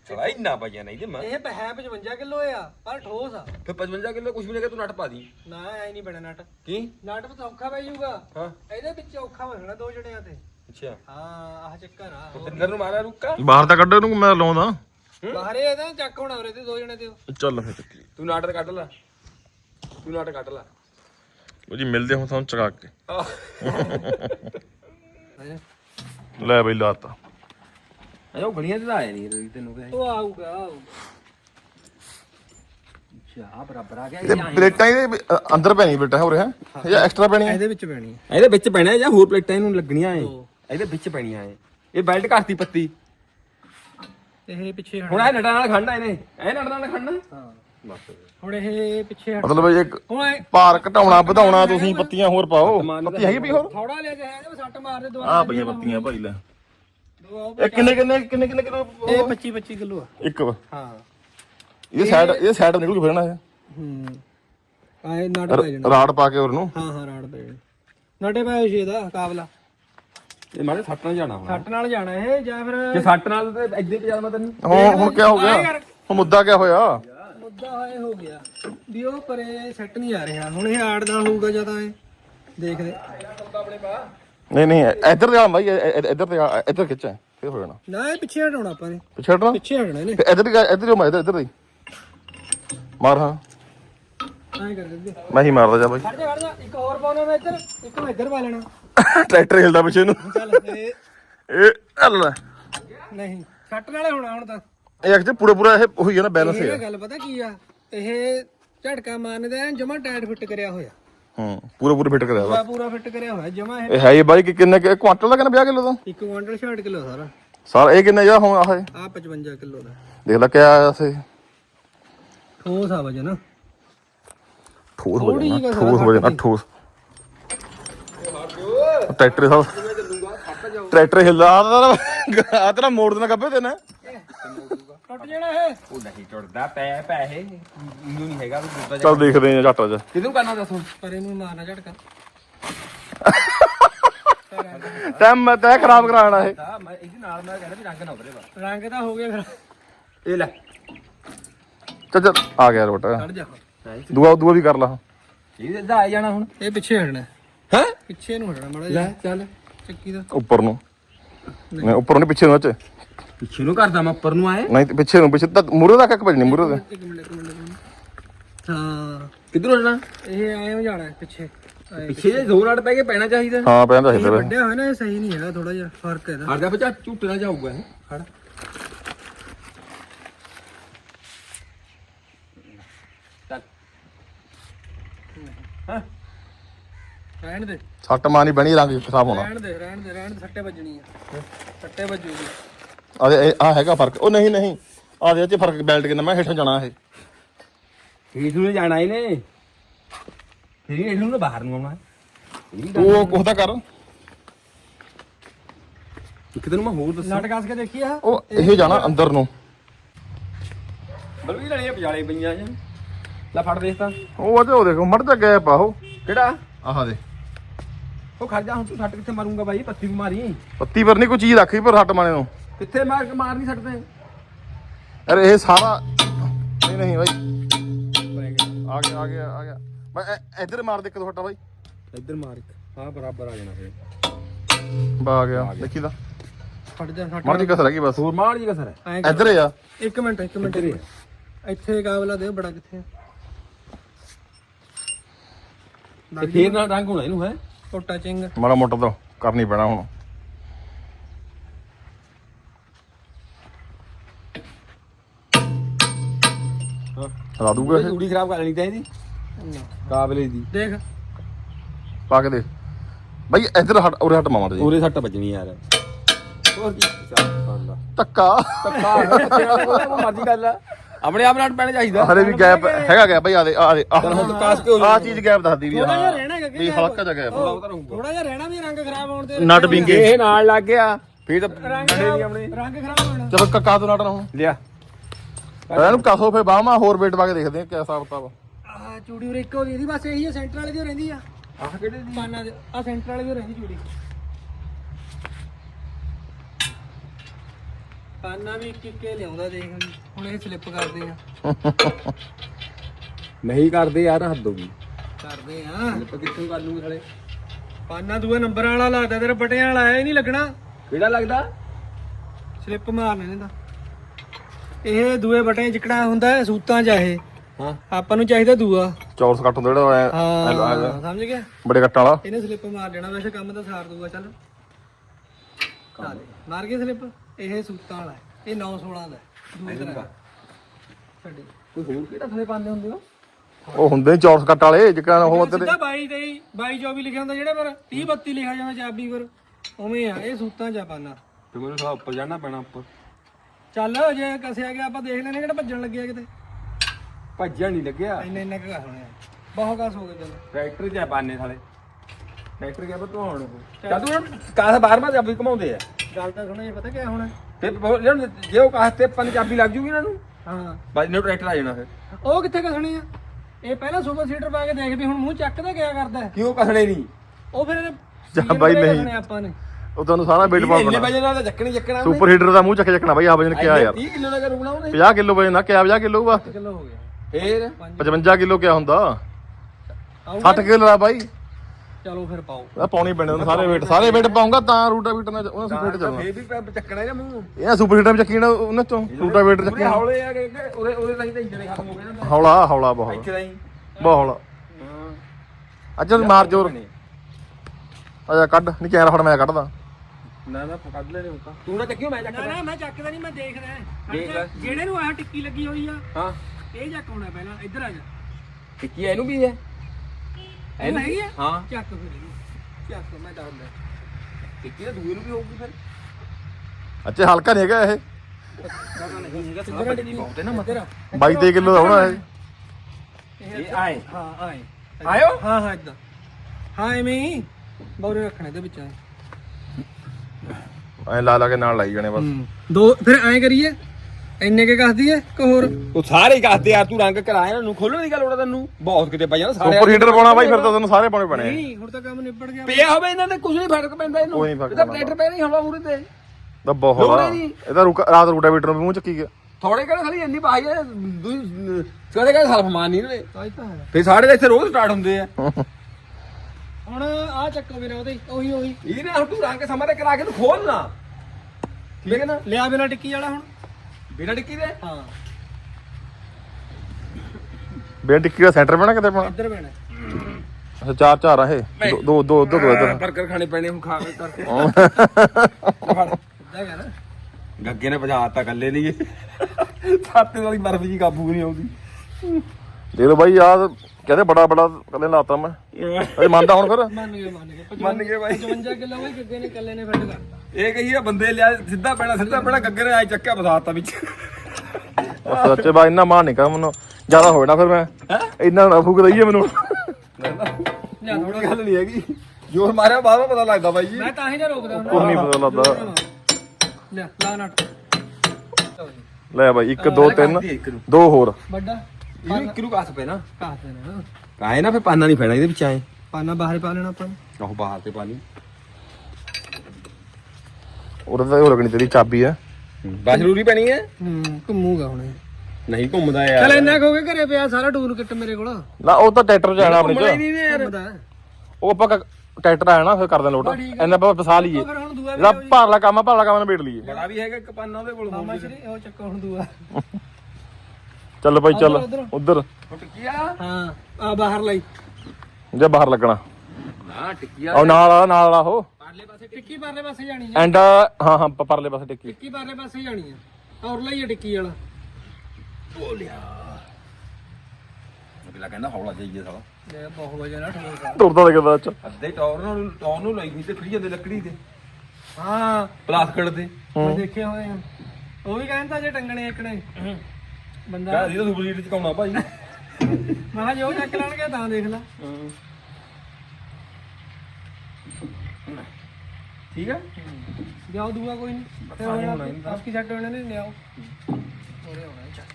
ਚਲਾ ਇੰਨਾ ਪਈਆ ਨਹੀਂ ਤੇ ਮੈਂ ਇਹ ਹੈ 55 ਕਿਲੋ ਆ ਪਰ ਠੋਸ ਆ। ਫਿਰ 55 ਕਿਲੋ ਕੁਝ ਵੀ ਨਹੀਂ ਕਿ ਤੂੰ ਨੱਟ ਪਾ ਦੀ। ਨਾ ਐ ਨਹੀਂ ਬਣਾ ਨਟ ਕੀ? ਨਟ ਤਾਂ ਔਖਾ ਪੈ ਜਾਊਗਾ। ਹਾਂ। ਇਹਦੇ ਵਿੱਚ ਔਖਾ ਹੋ ਜਾਣਾ ਦੋ ਜਣਿਆਂ ਤੇ। ਅੱਛਾ। ਹਾਂ ਆਹ ਚੱਕਰ ਆ ਤਿੰਦਰ ਨੂੰ ਮਾਰਿਆ ਰੁੱਕਾ? ਬਾਹਰ ਤਾਂ ਕੱਢੋ ਇਹਨੂੰ ਮੈਂ ਲਾਉਂਦਾ। ਬਾਹਰੇ ਇਹਦਾ ਚੱਕ ਹੋਣਾ ਉਰੇ ਤੇ ਦੋ ਜਣੇ ਤੇ। ਚੱਲ ਫਿਰ। ਚੱਲੀਏ। ਤੂੰ ਨਾਟਕ ਕੱਢ ਲੈ। ਤੂੰ ਨਾਟਕ ਕੱਢ ਲੈ। ਲਓ ਜੀ ਮਿਲਦੇ ਹਾਂ ਤੁਹਾਨੂੰ ਚਕਾ ਕੇ। ਲੈ ਬਈ ਲਾਤਾ। ਅਜਾ ਉਹ ਗਲੀਆਂ ਤੇ ਤਾਂ ਆਇਆ ਨਹੀਂ ਤੈਨੂੰ ਕਹੇ ਉਹ ਆਊਗਾ ਅੱਛਾ ਬਰਾਬਰ ਆ ਗਿਆ ਇਹ ਪਲੇਟਾਂ ਇਹਦੇ ਅ, ਅੰਦਰ ਪੈਣੀ ਬੇਟਾ ਹੋ? ਰਿਹਾ ਇਹ ਐਕਸਟਰਾ ਪੈਣੀ ਹੈ ਇਹਦੇ ਵਿੱਚ ਪੈਣੀ ਇਹਦੇ ਵਿੱਚ ਪੈਣਾ ਜਾਂ ਹੋਰ ਪਲੇਟਾਂ ਇਹਨੂੰ ਲੱਗਣੀਆਂ ਏ ਇਹਦੇ ਵਿੱਚ ਪੈਣੀਆਂ ਏ ਇਹ ਬੈਲਟ ਕਰਤੀ ਪੱਤੀ। ਇਹ ਪਿੱਛੇ ਹੁਣ ਇਹ ਨਟਾਂ ਨਾਲ ਖੜਨਾ ਇਹਨੇ। ਇਹ ਨਟਾਂ ਨਾਲ ਖੜਨਾ? ਹਾਂ। ਬਸ। ਹੁਣ ਇਹ ਪਿੱਛੇ ਹਟ ਮਤਲਬ ਇਹ ਹੁਣ ਇਹ ਭਾਰ ਘਟਾਉਣਾ ਵਧਾਉਣਾ ਤੁਸੀਂ ਪੱਤੀਆਂ ਹੋਰ ਪਾਓ। ਪੱਤੀ ਹੈਗੀ ਵੀ ਹੋਰ? ਥੋੜਾ ਲਿਆ ਕੇ ਹੈ ਸੱਟ ਮਾਰ ਦੇ ਦੋ ਆ ਪਈਆਂ ਪੱਤੀਆਂ ਭਾਈ ਲੈ। ਦੋ ਇਹ ਕਿੰਨੇ ਕਿੰਨੇ ਕਿੰਨੇ ਕਿੰਨੇ ਕਿਲੋ ਇਹ 25 25 ਕਿਲੋ ਆ। ਇੱਕ ਵਾ। ਹਾਂ। ਇਹ ਸਾਈਡ ਇਹ ਸਾਈਡ ਨਿਕਲ ਕੇ ਫਿਰਨਾ ਇਹ? ਹੂੰ। ਆਏ ਨਟ ਪੈ ਜਾਣਾ। ਰਾੜ ਪਾ ਕੇ ਹੋਰ ਨੂੰ? ਹਾਂ ਹਾਂ ਰਾੜ ਪੈ ਜਾਣਾ। ਨਟੇ ਪੈ ਹੋਈ ਇਹਦਾ ਕਾਬਲਾ। ਇਹ ਮਾਰੇ ਸੱਟ ਨਾਲ ਜਾਣਾ ਹੁਣ ਸੱਟ ਨਾਲ ਜਾਣਾ ਇਹ ਜਾਂ ਫਿਰ ਜੇ ਸੱਟ ਨਾਲ ਤੇ ਇੱਦੇ ਪਜਾ ਮੈਂ ਤੈਨੂੰ। ਹੁਣ ਹੁਣ ਕੀ ਹੋ ਗਿਆ? ਹੁਣ ਮੁੱਦਾ ਕੀ ਹੋਇਆ? ਮੁੱਦਾ ਹੋਏ ਹੋ ਗਿਆ ਵੀ ਉਹ ਪਰੇ ਸੈੱਟ ਨਹੀਂ ਆ ਰਿਹਾ। ਹੁਣ ਇਹ ਆੜਦਾ ਹੋਊਗਾ ਜਾਂ ਤਾਂ ਇਹ। ਦੇਖਦੇ ਆਪਣੇ ਪਾ ਨਹੀਂ ਨਹੀਂ ਇੱਧਰ ਤੇ ਆ ਬਾਈ ਇ- ਇ- ਇੱਧਰ ਤੇ ਆ, ਇੱਧਰ ਖਿੱਚਾਂ ਫੇਰ ਹੋ ਜਾਣਾ। ਨਾ ਇਹ ਪਿੱਛੇ ਹਟਾਉਣਾ ਆਪਾਂ ਨੇ। ਪਿੱਛੇ ਹਟਣਾ? ਪਿੱਛੇ ਹਟਣਾ ਇਹਨੇ। ਤੇ ਇੱਧਰ ਦੀ ਇੱਧਰ ਜੋ ਮੈਂ ਇੱਧਰ ਇੱਧਰ ਦੀ। ਮਾਰ ਹਾਂ। ਐਂ ਕਰ ਦਿੰਦੇ ਮੈਂ ਹੀ ਮਾਰਦਾ ਜਾ ਬਾਈ। ਖੜ ਜਾ ਖੜ ਜਾ ਇੱਕ ਹੋਰ ਪਾਉਣਾ ਮੈਂ ਇੱਧਰ ਇੱਕ ਮੈਂ ਇੱਧਰ ਪਾ ਲੈਣਾ। ਟਰੈਕਟਰ ਹਿਲਦਾ ਪਿੱਛੇ ਨੂੰ। ਚੱਲ ਇਹ ਇਹ ਹੱਲ ਲੈ। ਨਹੀਂ ਸੱਟ ਨਾਲੇ ਹੋਣਾ ਹੁਣ ਤਾਂ। ਇਹ ਐਕਚੁਅਲੀ ਪੂਰਾ ਪੂਰਾ ਇਹ ਉਹੀ ਹੈ ਨਾ ਬੈਲੈਂਸ ਇਹ। ਗੱਲ ਪਤਾ ਕੀ ਆ ਇਹ ਝਟਕਾ ਮਾਰਨਦਾ ਜਮਾ ਟਾਇਟ ਫਿੱਟ ਕਰਿਆ ਹੋਇਆ। ਹੂੰ ਪੂਰਾ ਪੂਰਾ ਫਿੱਟ ਕਰਿਆ ਵਾ। ਪੂਰਾ ਪੂਰਾ ਫਿੱਟ ਕਰਿਆ ਹੋਇਆ ਜਮਾ ਇਹ। ਇਹ ਹੈ ਇਹ ਬਾਈ ਕਿ ਕਿੰਨੇ ਕਿ ਕੁਆਂਟਲ ਦਾ ਕਿੰਨਾ 50 ਕਿਲੋ ਦਾ? ਇੱਕ ਕੁਆਂਟਲ 66 ਕਿਲੋ ਸਾਰਾ। ਸਾਰਾ ਇਹ ਕਿੰਨੇ ਜਾ ਹੁਣ ਆਹ ਇਹ? ਆ 55 ਕਿਲੋ ਦਾ। ਦੇਖ ਲੈ ਕਿਆ ਆਇਆ ਸੇ। ਠੋਸ ਆ ਵਜਨ। ਠੋਸ ਹੋ ਥੋੜ੍ਹੀ ਜਾਣਾ ਠੋਸ ਹੋ ਜਾਣਾ ਠੋਸ। ਟਰੈਕਟਰ ਸਾਹਿਬ ਟਰੈਕਟਰ ਹਿਲਦਾ ਆ ਤੇਰਾ ਮੋੜ ਦੇਣਾ ਕੱਪੇ ਤੇ ਨਾ। ਟੁੱਟ ਜਾਣਾ ਇਹ। ਉਹ ਨਹੀਂ ਟੁੱਟਦਾ ਪੈ ਪੈਸੇ। ਇਹਨੂੰ ਨਹੀਂ ਹੈਗਾ ਵੀ ਦੁੱਧਾ ਚੱਲ ਦੇਖਦੇ ਆ ਝੱਟ ਚ ਕਿਦੋਂ ਕਰਨਾ ਦੱਸੋ? ਪਰ ਇਹਨੂੰ ਮਾਰਨਾ ਝਟਕਾ। ਟਾਈਮ ਮੈਂ ਤੈ ਖਰਾਬ ਕਰਾਣਾ ਇਹ। ਤਾਂ ਮੈਂ ਇਹਦੇ ਨਾਲ ਮੈਂ ਕਹਿੰਦਾ ਵੀ ਰੰਗ ਨਾ ਉਤਰੇ ਬਸ। ਰੰਗ ਤਾਂ ਹੋ ਗਿਆ ਫਿਰ। ਇਹ ਲੈ। ਚੱਲ ਚੱਲ ਆ ਗਿਆ ਰੋਟ। ਕੱਢ ਜਾ। ਦੂਆ ਦੂਆ ਵੀ ਕਰ ਲਾ। ਇਹ ਤਾਂ ਆ ਜਾਣਾ ਹੁਣ। ਇਹ ਪਿੱਛੇ ਹਟਣਾ। ਹੈ? ਪਿੱਛੇ ਨੂੰ ਹਟਣਾ ਮੜਾ ਲੈ ਚੱਲ। ਚੱਕੀ ਦਾ। ਉੱਪਰ ਨੂੰ। ਨਹੀਂ ਉੱਪਰ ਨਹੀਂ ਪਿੱਛੇ ਨੂੰ ਅੱਛੇ ਪਿੱਛੇ ਨੂੰ ਕਰਦਾ ਮੈਂ ਉੱਪਰ ਨੂੰ ਆਏ। ਨਹੀਂ ਤੇ ਪਿੱਛੇ ਨੂੰ ਪਿੱਛੇ ਤੱਕ ਮੂਰੇ ਦਾ ਕੱਕ ਭਜਣੀ ਮੂਰੇ ਦਾ ਇੱਕ ਮਿੰਟ ਇੱਕ ਮਿੰਟ ਇੱਕ ਮਿੰਟ। ਹਾਂ ਕਿੱਧਰੋਂ ਜਾਣਾ? ਇਹ ਆਏ ਹੋ ਜਾਣਾ ਹੈ ਪਿੱਛੇ। ਆਏ। ਪਿੱਛੇ ਜੇ ਦੋ ਲੜ ਪੈ ਕੇ ਪੈਣਾ ਚਾਹੀਦਾ। ਹਾਂ ਪੈਂਦਾ ਇਹ ਸੀ ਤੇਰੇ ਵੱਡਿਆ ਹੋਇਆ ਨਾ ਇਹ ਸਹੀ ਨਹੀਂ ਹੈਗਾ ਥੋੜਾ ਜਿਹਾ ਫ਼ਰਕ ਹੈ ਇਹਦਾ। ਹਟ ਜਾ ਬੱਚਾ ਝੂਟੇ ਨਾਲ ਜਾਊਗਾ ਇਹ। ਖੜ ਚੱਲ। ਹਾਂ। ਰਹਿਣ ਦੇ। ਸੱਟ ਮਾਨੀ ਬਣੀ ਰੰਗ ਖਰਾਬ ਹੋਣਾ। ਰਹਿਣ ਦੇ ਰਹਿਣ ਦੇ ਰਹਿਣ ਦੇ ਸੱਟੇ ਵੱਜਣੀ ਆ। ਸੱਟੇ ਵੱਜੂਗੀ। ਆ ਆ ਹੈਗਾ ਫ਼ਰਕ। ਉਹ ਨਹੀਂ ਨਹੀਂ। ਆ ਦੇ ਚ ਫ਼ਰਕ ਬੈਲਟ ਕਿੰਨਾ ਮੈਂ ਹੇਠੋਂ ਜਾਣਾ ਇਹ। ਇਸ ਨੂੰ ਜਾਣਾ ਇਹਨੇ ਫਿਰ ਇਹ ਨੂੰ ਨਾ ਬਾਹਰ ਨੂੰ ਆਉਣਾ। ਇਹ ਵੀ ਤੂੰ ਉਹ ਕਰ। ਇੱਕ ਦਿਨ ਮੈਂ ਹੋਰ ਦੱਸਾਂ। ਨਟ ਕੱਸ ਕੇ ਦੇਖੀ ਆ। ਉਹ ਇਹ ਜਾਣਾ ਅੰਦਰ ਨੂੰ। ਬਲਵੀ ਲੜੀਆਂ ਪਜਾਲੇ ਪਈਆਂ ਜਾਂ। ਲੈ ਫੜ ਦੇਖ ਤਾਂ। ਉਹ ਉਹਦੇ ਉਹ ਦੇਖੋ ਮੜ ਜਾ ਗੈਪ ਆ ਉਹ। ਕਿਹੜਾ? ਆਹ ਦੇ। ਉਹ ਖੜ ਜਾ ਹੁਣ ਤੂੰ ਸੱਟ ਕਿੱਥੇ ਮਾਰੂੰਗਾ ਬਾਈ? ਪੱਤੀ ਵੀ ਮਾਰੀ। ਪੱਤੀ ਪਰ ਨਹੀਂ ਕੋਈ ਚੀਜ਼ ਰੱਖੀ ਪਰ ਹੱਟ ਮਾਣੇ ਨੂੰ। ਕਿੱਥੇ ਮਾਰ ਕੇ ਮਾਰ ਨਹੀਂ ਸਕਦੇ। ਅਰੇ ਇਹ ਸਾਰਾ ਨਹੀਂ ਨਹੀਂ ਬਾਈ। ਆ ਗਿਆ ਆ ਗਿਆ ਆ ਗਿਆ। ਮੈਂ ਇ- ਇੱਧਰ ਮਾਰ ਦੇ ਇੱਕ ਦੋ ਹੱਟਾ ਬਾਈ। ਇੱਧਰ ਮਾਰ ਇੱਕ। ਹਾਂ ਬਰਾਬਰ ਆ ਜਾਣਾ ਫਿਰ। ਬਾ ਆ ਗਿਆ। ਦੇਖੀ ਦਾ ਫੜ ਜਾ ਸੱਟ ਮੜ ਜੀ। ਕਸਰ ਹੈਗੀ ਬਸ। ਹੋਰ ਮਾਰ ਜੀ ਕਸਰ ਹੈ। ਐਂ ਇੱਧਰ ਹੀ ਆ। ਇੱਕ ਮਿੰਟ ਇੱਕ ਮਿੰਟ। ਇੱਧਰ ਹੀ ਇੱਥੇ ਕਾਬਲਾ ਦੇ ਬੜਾ ਕਿੱਥੇ ਆ। ਤੇ ਫੇਰ ਨਾਲ ਰੰਗ ਹੋਣਾ ਇਹਨੂੰ ਹੈ? ਟੋਟਾ ਚਿੰਗ। ਮਾੜਾ ਮੋਟਾ ਤਾਂ ਕਰਨੀ ਪੈਣਾ ਹੁਣ। ਲਾ ਦੂਗਾ ਇਹ। ਜੂੜੀ ਖਰਾਬ ਕਰ ਲੈਣੀ ਚਾਹੀਦੀ ਕਾਬਲੇ ਦੀ। ਦੇਖ। ਪਾ ਕੇ ਦੇ ਬਾਈ ਇੱਧਰ ਹਟ ਉਰੇ ਹਟ ਮਾਮਾ ਜੀ ਉਰੇ ਸੱਟ ਵੱਜਣੀ ਯਾਰ। ਹੋਰ ਕੀ? ਚੱਲ ਬੰਦਾ ਧੱਕਾ। ਧੱਕਾ। ਉਹ ਮਰਜ਼ੀ ਗੱਲ ਆ ਆਪਣੇ ਆਪ ਨਾਲ ਪੈਣਾ ਚਾਹੀਦਾ। ਹਰੇ ਵੀ ਗੈਪ ਹੈਗਾ ਗਿਆ ਬਾਈ ਆ ਦੇ ਆ ਦੇ ਤੂੰ ਚੀਜ਼ ਗੈਪ ਦੱਸਦੀ ਵੀ ਥੋੜਾ ਜਿਹਾ ਹਾਂ ਰਹਿਣਾ ਹੈਗਾ ਕਿ ਵੀ ਹਲਕਾ ਜਿਹਾ ਗੈਪ। ਥੋੜਾ ਜਿਹਾ ਰਹਿਣਾ ਵੀ ਰੰਗ ਖਰਾਬ ਹੋਣ ਤੇ ਨਟ ਵਿੰਗੇ। ਇਹ ਨਾਲ ਲੱਗ ਗਿਆ। ਫੇਰ ਤਾਂ ਰੰਗ ਖਰਾਬ ਆਪਣੇ ਰੰਗ ਖਰਾਬ ਹੋਣਾ। ਚਲੋ ਕੱਕਾ ਤੋਂ ਨਟ ਨਾ ਹੁਣ? ਲਿਆ। ਇਹਨੂੰ ਕਸੋ ਫੇ ਬਾਹਾਂ ਹੋਰ ਵੇਟ ਪਾ ਕੇ ਦੇਖਦੇ ਆ ਕਿਆ ਹਿਸਾਬ ਕਿਤਾਬ ਆ। ਆ ਚੂੜੀ ਉਰੇ ਇੱਕ ਹੋਦੀ ਇਹਦੀ ਬਸ ਇਹੀ ਹੈ ਸੈਂਟਰ ਵਾਲੇ ਦੀ ਓ ਰਹਿੰਦੀ ਆ। ਆਹ ਕਿਹੜੇ ਦੀ? ਪਾਨਾ ਦੇ ਆ ਸੈਂਟਰ ਵਾਲੇ ਦੀ ਓ ਰਹਿੰਦੀ ਚੂੜੀ। ਪਾਨਾ ਵੀ ਇੱਕ ਇੱਕ ਲਿਆਉਂਦਾ ਦੇਖ ਹੁਣ ਇਹ ਸਲਿੱਪ ਕਰਦੇ ਆ। ਨਹੀਂ ਕਰਦੇ ਯਾਰ ਹੱਦ ਹੋ ਗਈ। ਕਰਦੇ ਆ। ਆਪਾਂ ਕਿੱਥੋਂ ਕਰ ਲੂਗੇ ਸਾਲੇ? ਪਾਨਾ ਦੂਆ ਨੰਬਰ ਵਾਲਾ ਲੱਗਦਾ ਤੇਰਾ ਬਟਿਆਂ ਵਾਲਾ ਆਇਆ ਹੀ ਨਹੀਂ ਲੱਗਣਾ। ਕਿਹੜਾ ਲੱਗਦਾ? ਸਲਿੱਪ ਮਾਰਨੇ ਨੇ ਤਾਂ। ਇਹ ਦੂਏ ਬਟੇ ਜਿਕੜਾ ਹੁੰਦਾ ਸੂਤਾਂ ਚ ਇਹ। ਹਾਂ। ਆਪਾਂ ਨੂੰ ਚਾਹੀਦਾ ਦੂਆ। ਚੌਰਸ ਕੱਟ ਹੁੰਦਾ ਜਿਹੜਾ ਐਂ- ਐਂ- ਐਂ- ਹਾਂ ਸਮਝ ਗਿਆ? ਬੜੇ ਕੱਟਾਂ ਵਾਲਾ। ਇਹਨੇ ਸਲਿੱਪ ਮਾਰ ਲੈਣਾ ਵੈਸੇ ਕੰਮ ਤਾਂ ਸਾਰ ਦੂਗਾ ਚੱਲ। ਆ ਦੇ। ਮਾਰ ਕੇ ਸਲਿੱਪ ਇਹ ਸੂਤਾਂ ਵਾਲਾ ਹੈ। ਇਹ 916 ਦਾ ਹੈ। ਦੂਏ ਤਰ੍ਹਾਂ ਛੱਡੀ। ਕੋਈ ਹੋਰ ਕਿਹੜਾ ਥਲੇ ਪਾਉਂਦੇ ਹੁੰਦੇ ਹੋ? ਉਹ ਹੁੰਦੇ ਨੀ ਚੌਰਸ ਕੱਟ ਵਾਲੇ ਜਿਕਾ ਉਹ ਤੇਰੇ ਸਿੱਧਾ 22 23 22 24 ਲਿਖਿਆ ਹੁੰਦਾ ਜਿਹੜੇ ਪਰ 30 32 ਲਿਖਿਆ ਜਾਂਦਾ ਚਾਬੀ ਪਰ। ਉਵੇਂ ਆ ਇਹ ਸੂਤਾਂ ਚ ਪਾਣਾ ਤੇ ਮੈਨੂੰ ਸਾਲਾ ਉੱਪਰ ਜਾਣਾ ਪੈਣਾ ਉੱਪਰ। ਚੱਲ ਜੇ ਕਸਿਆ ਗਿਆ ਆਪਾਂ ਦੇਖ ਲੈਣੇ ਕਿਹੜਾ ਭੱਜਣ ਲੱਗਿਆ ਕਿਤੇ। ਭੱਜਣ ਨਹੀਂ ਲੱਗਿਆ। ਇੰਨੇ ਇੰਨੇ ਘਾ ਹੋਣੇ ਬਹੁਤ ਕਾਸ ਹੋ ਗਏ ਚੱਲ। ਟਰੈਕਟਰ ਚ ਪਾਣੇ ਸਾਲੇ। ਟਰੈਕਟਰ ਕਿਆ ਬਤਵਾਉਣ ਉਹ ਚੱਲ। ਤੂੰ ਕਾਸ ਬਾਰ ਬਾਰ ਚਾਬੀ ਘਮਾਉਂਦੇ ਆ। ਗੱਲ ਤਾਂ ਸੁਣੋ ਇਹ ਪਤਾ ਕੀ ਹੋਣਾ? ਤੇ ਜਿਹੜਾ ਜੇ ਉਹ ਕਾਸ ਤੇ ਪੰਜ ਚਾਬੀ ਲੱਗ ਜੂਗੀ ਇਹਨਾਂ ਨੂੰ ਹਾਂ। ਬਾਅਦ ਨੇ ਟਰੈਕਟਰ ਆ ਜਾਣਾ ਫਿਰ। ਉਹ ਕਿੱਥੇ ਕਸਣੇ ਆ? ਇਹ ਪਹਿਲਾਂ ਸੁਪਰ ਸੀਟਰ ਪਾ ਕੇ ਦੇਖ ਵੀ ਹੁਣ ਮੂੰਹ ਚੱਕਦਾ ਕਿਆ ਕਰਦਾ। ਕਿਉਂ ਕਸਣੇ ਨਹੀਂ? ਉਹ ਫਿਰ ਜਾ ਬਾਈ ਨਹੀਂ। ਆਪਾਂ ਨੇ? ਉਹ ਤੁਹਾਨੂੰ ਸਾਰਾ ਵੇਟ ਪਾ ਇੰਨੇ ਵਜੇ ਨਾਲ ਤਾਂ ਚੱਕਣੀ ਚੱਕਣਾ ਸੁਪਰ ਹੀਟਰ ਦਾ ਮੂੰਹ ਚੱਕ ਚੱਕਣਾ ਬਾਈ ਆ ਵਜਨ ਕਿਆ ਯਾਰ? 30 ਕਿਲੋ ਦਾ ਰੁਕਣਾ ਉਹਨੇ। 50 ਕਿਲੋ ਵਜਨ ਨਾ ਕਿਆ 50 ਕਿਲੋ ਬਸ ਕਿਲੋ ਹੋ ਗਿਆ। ਫੇਰ? 55 ਕਿਲੋ ਕਿਆ ਹੁੰਦਾ? ਆਊਗਾ? 60 ਕਿਲੋ ਦਾ ਬਾਈ। ਚਲੋ ਫਿਰ ਪਾਓ। ਇਹ ਪਾਉਣੀ ਪੈਣੇ ਉਹਨੂੰ ਸਾਰੇ ਵੇਟ ਸਾਰੇ ਵੇਟ ਪਾਉਂਗਾ ਤਾਂ ਰੂਟਾ ਵੀਟਰ ਨਾਲ ਉਹਨਾਂ ਸੁਪਰ ਹੀਟਰ ਚੱਲਣਾ। ਫੇਰ ਵੀ ਚੱਕਣਾ ਇਹਦਾ ਮੂੰਹ। ਇਹ ਸੁਪਰ ਹੀਟਰ ਵਿੱਚ ਚੱਕੀਣਾ ਉਹਨਾਂ ਤੋਂ ਰੂਟਾ ਪੂਰੇ ਚੱਕੀਣਾ ਹੌਲੇ ਆ ਕਿ ਉਹਦੇ ਉਹਦੇ ਤਾਂ ਹੀ ਤਾਂ ਇੰਜਣ ਖਤਮ ਹੋ ਗਿਆ ਨਾ ਹੌਲਾ ਹੌਲਾ ਬਹੁਤ। ਇੱਥੇ ਤਾਂ ਹੀ। ਬਹੁਤ ਹੌਲਾ। ਅੱਜ ਮਾਰ ਜੋਰ। ਆਜਾ ਕੱਢ। ਨਹੀਂ ਕੈਮਰਾ ਫੜ ਮੈਂ ਕੱਢਦਾ। ਨਾ ਨਾ ਕੱਢ ਲੈਣੇ ਹੁਕਾ ਤੂੰ। ਨਾ ਚੱਕਿਓ ਮੈਂ ਨਾ ਚੱਕਦਾ ਨਾ ਮੈਂ ਚੱਕਦਾ ਨਹੀਂ ਮੈਂ ਦੇਖਦਾ ਦੇਖ ਲੈ। ਜਿਹੜੇ ਨੂੰ ਆਹ ਟਿੱਕੀ ਲੱਗੀ ਹੋਈ ਆ ਹਾਂ। ਇਹ ਚੱਕ ਹੋਣਾ ਪਹਿਲਾਂ ਇੱਧਰ ਆ ਜਾ। ਟਿੱਕੀ ਇਹਨੂੰ ਵੀ ਹੈ? ਇਹਨੂੰ ਹੈਗੀ ਆ ਹਾਂ। ਚੱਕ ਫਿਰ ਇਹਨੂੰ। ਚੱਕ ਮੈਂ ਦੱਸਦਾ ਟਿੱਕੀ ਤਾਂ ਦੂਏ ਨੂੰ ਵੀ ਹੋਊਗੀ ਫਿਰ। ਅੱਛਾ ਹਲਕਾ ਨਹੀਂ ਹੈਗਾ ਇਹ? ਨਹੀਂ ਹੈਗਾ ਸਿੱਧਾ ਟਿੱਕੀ। ਬਹੁਤ ਹੈ ਨਾ ਮਗਰ 22 ਕਿਲੋ ਦਾ ਹੋਣਾ ਇਹ? ਇਹ ਆਏ। ਹਾਂ ਆਏ। ਆਇਓ? ਹਾਂ ਹਾਂ ਇਦਾਂ ਹਾਂ ਐਵੇਂ ਹੀ ਬੌਰੇ ਰੱਖਣੇ ਦੇ ਵਿੱਚ ਐਂ। ਐ ਲਾ ਲਾ ਕੇ ਨਾਲ ਲਾਈ ਜਾਣੇ ਬਸ। ਦੋ ਫਿਰ ਐਂ ਕਰੀਏ ਇੰਨੇ ਕੇ ਕਸਦੀ ਐ ਕਿ ਹੋਰ? ਉਹ ਸਾਰੇ ਹੀ ਕਹਤੇ ਯਾਰ ਤੂੰ ਰੰਗ ਕਰਾਇਆ ਇਹਨਾਂ ਨੂੰ ਖੋਲਣ ਦੀ ਗੱਲ ਲੋੜ ਆ ਤੈਨੂੰ। ਬਹੁਤ ਕਿਤੇ ਪਈ ਜਾਣਾ ਸਾਰੇ ਸੁਪਰ ਹੀਟਰ ਪਾਉਣਾ ਬਾਈ ਫਿਰ ਤਾਂ ਤੈਨੂੰ ਸਾਰੇ ਪਾਉਣੇ ਪੈਣੇ ਆ। ਨਹੀਂ ਹੁਣ ਤਾਂ ਕੰਮ ਨਿਬੜ ਗਿਆ। ਪਿਆ ਹੋਵੇ ਇਹਨਾਂ ਦੇ ਕੁਝ ਨਹੀਂ ਫ਼ਰਕ ਪੈਂਦਾ ਇਹਨੂੰ। ਕੋਈ ਨੀ ਫ਼ਰਕ ਇਹਦਾ ਪੈਂਦਾ। ਪਲੇਟਰ ਪੈ ਨਹੀਂ ਹਵਾ ਮੂਰੇ ਤੇ। ਤਾਂ ਬਹੁਤ ਲੋੜ ਆ ਹੀ ਨਹੀਂ। ਇਹਦਾ ਰੁਕ ਰਾਤ ਰੂਟਾਵੀਟਰ ਨੂੰ ਮੂੰਹ ਚੱਕੀ ਗਿਆ। ਥੋੜੇ ਕਿਹੜੇ ਖਾਲੀ ਇੰਨੀ ਪਾਈ ਹੈ ਦੂਈ ਕਦੇ ਕਦੇ ਸਲਫ ਮਾਰਨੀ ਇਹਨਾਂ ਨੇ ਆਈ ਤਾਂ ਹੈ। ਫੇ ਸਾਡੇ ਤਾਂ ਇੱਥੇ ਰੋਜ਼ ਸਟਾਰਟ ਹੁੰਦੇ ਆ। ਹੁਣ ਆ ਚੱਕੋ ਬਿਨਾ ਉਹਦੇ ਉਹੀ ਉਹੀ। ਇਹਨੇ ਹੁਣ ਤੂੰ ਰੰਗ ਸਮਾਂ ਤੇ ਕਰਾ ਕੇ ਤੂੰ ਖੋਲਣਾ ਠੀਕ ਹੈ ਨਾ? ਲਿਆ ਬਿਨਾ ਟਿੱਕੀ ਵਾਲਾ ਹੁਣ। ਬਿਨਾ ਟਿੱਕੀ ਦੇ? ਹਾਂ। ਬੇ ਟਿੱਕੀ ਦਾ ਸੈਂਟਰ ਪੈਣਾ ਕਿਤੇ ਪੈਣਾ ਇੱਧਰ ਪੈਣਾ ਅੱਛਾ ਚਾਰ ਚਾਰ ਆ ਇਹ। ਦੋ- ਦੋ ਦੋ ਉਧਰ ਦੋ ਇੱਧਰ। 버ਗਰ ਖਾਣੇ ਪੈਣੇ ਹੁਣ ਖਾ ਕੇ ਕਰਕੇ। ਇੱਦਾਂ ਕਰ। ਗੱਗੇ ਨੇ ਭਜਾਤਾ ਕੱਲੇ ਨਹੀਂ ਸਾਤੇ ਵਾਲੀ ਬਰਫ ਜੀ ਕਾਬੂ ਨਹੀਂ ਆਉਂਦੀ। ਦੇਖ ਲਓ ਬਾਈ ਆ ਕਹਿੰਦੇ ਬੜਾ ਬੜਾ ਕੱਲੇ ਲਾਤਾ ਮੈਂ। ਅਜੇ ਮੰਨਦਾ ਹੁਣ ਫਿਰ? ਮੰਨ ਗਏ ਮੰਨ ਗਏ। ਮੰਨ ਗਏ ਬਾਈ। 55 ਕਿਲੋ ਬਾਈ ਕਿੱਗੇ ਨੇ ਕੱਲੇ ਨੇ ਫਿੱਟ ਕਰਤਾ। ਇਹ ਕਹੀ ਆ ਬੰਦੇ ਲਿਆ ਸਿੱਧਾ ਪੈਣਾ ਸਿੱਧਾ ਪੈਣਾ ਗੱਗੇ ਨੇ ਚੱਕਿਆ ਬਸਾਤਾ ਵਿੱਚ। ਉਹ ਸੱਚੇ ਬਾਈ ਇੰਨਾ ਮਾਰ ਨਹੀਂ ਕਰ ਮੈਨੂੰ। ਜ਼ਿਆਦਾ ਹੋਣਾ ਫਿਰ ਮੈਂ। ਇੰਨਾ ਨਾ ਫੂਕ ਦਈਏ ਮੈਨੂੰ। ਲਿਆ ਥੋੜਾ ਥੋੜੀ ਗੱਲ ਨਹੀਂ ਹੈਗੀ। ਜੋਰ ਮਾਰਿਆ ਬਾਅਦ ਵਿੱਚ ਪਤਾ ਲੱਗਦਾ ਬਾਈ ਜੀ। ਮੈਂ ਤਾਂ ਹੀ ਤਾਂ ਰੋਕਦਾ ਹੁੰਦਾ। ਉਹ ਨਹੀਂ ਪਤਾ ਲੱਗਦਾ। ਲਿਆ ਲਾ ਨਟ ਲੈ ਬਾਈ 1 2 3 ਇੱਕ ਨੂੰ ਦੋ ਹੋਰ। ਵੱਡਾ। ਇਹਨੂੰ ਇੱਕ ਨੂੰ ਕਾਸ ਪੈ ਫੇ ਪਾਨਾ ਨਹੀਂ ਪੈਣਾ ਇਹਦੇ ਵਿੱਚ ਆਏ। ਪਾਣਾ ਬਾਹਰ ਪਾ ਲੈਣਾ ਆਪਾਂ ਨੇ। ਉਹ ਬਾਹਰ ਤੇ ਪਾਣੀ ਉਹਦਾ ਤਾਂ ਉਹ ਲੱਗਣੀ ਤੇਰੀ ਚਾਬੀ ਹੈ ਬਸ ਜ਼ਰੂਰੀ ਪੈਣੀ ਹੈ ਹੂੰ ਘੁੰਮੂਗਾ ਹੁਣ ਇਹ। ਨਹੀਂ ਘੁੰਮਦਾ ਯਾਰ। ਚੱਲ ਇੰਨਾ ਗਿਆ ਘਰੇ ਪਿਆ ਸਾਰਾ ਟੂਲ ਕਿੱਟ ਮੇਰੇ ਕੋਲ। ਨਾ ਉਹ ਤਾਂ ਟਰੈਕਟਰ ਚ ਆਣਾ ਆਪਣੇ ਚ। ਨਹੀਂ ਯਾਰ। ਉਹ ਆਪਾਂ ਕ- ਟਰੈਕਟਰ ਆਇਆ ਨਾ ਫਿਰ ਕਰਦੇ ਲੋਟ। ਇੰਨਾ ਆਪਾਂ ਫਸਾ ਲਈਏ। ਜਿਹੜਾ ਭਾਰਲਾ ਕੰਮ ਆ ਭਾਰਲਾ ਕੰਮ ਨਿਬੇੜ ਲਈਏ। ਬੜਾ ਵੀ ਹੈਗਾ ਇੱਕ ਪਾਨਾ ਉਹਦੇ ਕੋਲ ਮਾਮਾ ਸ਼੍ਰੀ ਉਹ ਚੱਕੋ ਹੁਣ ਦੂਆ। ਚੱਲ ਭਾਈ ਚੱਲ ਉੱਧਰ, ਉਧਰ। ਟਿੱਕੀਆ ਹਾਂ ਆ ਬਾਹਰ ਲਈ। ਜੇ ਬਾਹਰ ਲੱਗਣਾ। ਹਾਂ ਟਿੱਕੀਆ ਉਹ ਨਾਲ ਆ ਨਾਲ ਆ ਉਹ। ਪਰਲੇ ਪਾਸੇ ਟਿੱਕੀ। ਪਰਲੇ ਪਾਸੇ ਜਾਣੀ ਹੈ ਐਂਡ ਹਾਂ ਹਾਂ ਪਰਲੇ ਪਾਸੇ ਟਿੱਕੀ। ਟਿੱਕੀ ਪਰਲੇ ਪਾਸੇ ਜਾਣੀ ਹੈ ਔਰ ਲਈ ਟਿੱਕੀ ਵਾਲਾ। ਅਗਲਾ ਕਹਿੰਦਾ ਹੌਲਾ ਜਾਈਏ ਸਾਲਾ। ਇਹ ਬਹੁਤ ਵਜੇ ਨਾ ਠੋਕ। ਤੁਰਦਾ ਲੱਗਦਾ ਚ। ਅੱਧੇ ਟੌਰ ਨੂੰ ਟੌਰ ਨੂੰ ਲਈ ਵੀ ਤੇ ਖੜੀ ਜਾਂਦੇ ਲੱਕੜੀ ਤੇ। ਹਾਂ। ਪਲਾਸਕਟ ਤੇ। ਮੈਂ ਦੇਖੇ ਹੋਏ ਆ ਉਹ ਵੀ ਕਹਿੰਦਾ ਜੇ ਟੰਗਣੇ ਇਕਣੇ ਬੰਦਾ ਕਹਿੰਦਾ ਜੀ ਤਾਂ ਸੁਪਰ ਹੀਟ ਚਕਾਉਣਾ ਭਾਈ। ਮੈਂ ਕਿਹਾ ਜੋ ਚੱਕ ਲੈਣਗੇ ਤਾਂ ਦੇਖ ਲੈ। ਠੀਕ ਹੈ ਜਾਓ ਦੂਆ ਕੋਈ ਨਹੀਂ ਫਿਰ ਹੁਣ ਆਪਕੀ ਛੱਡ ਹੋਣੇ ਨੇ ਲਿਆਓ। ਹੋਰੇ ਹੋਣਾ ਇਹ ਚੱਕ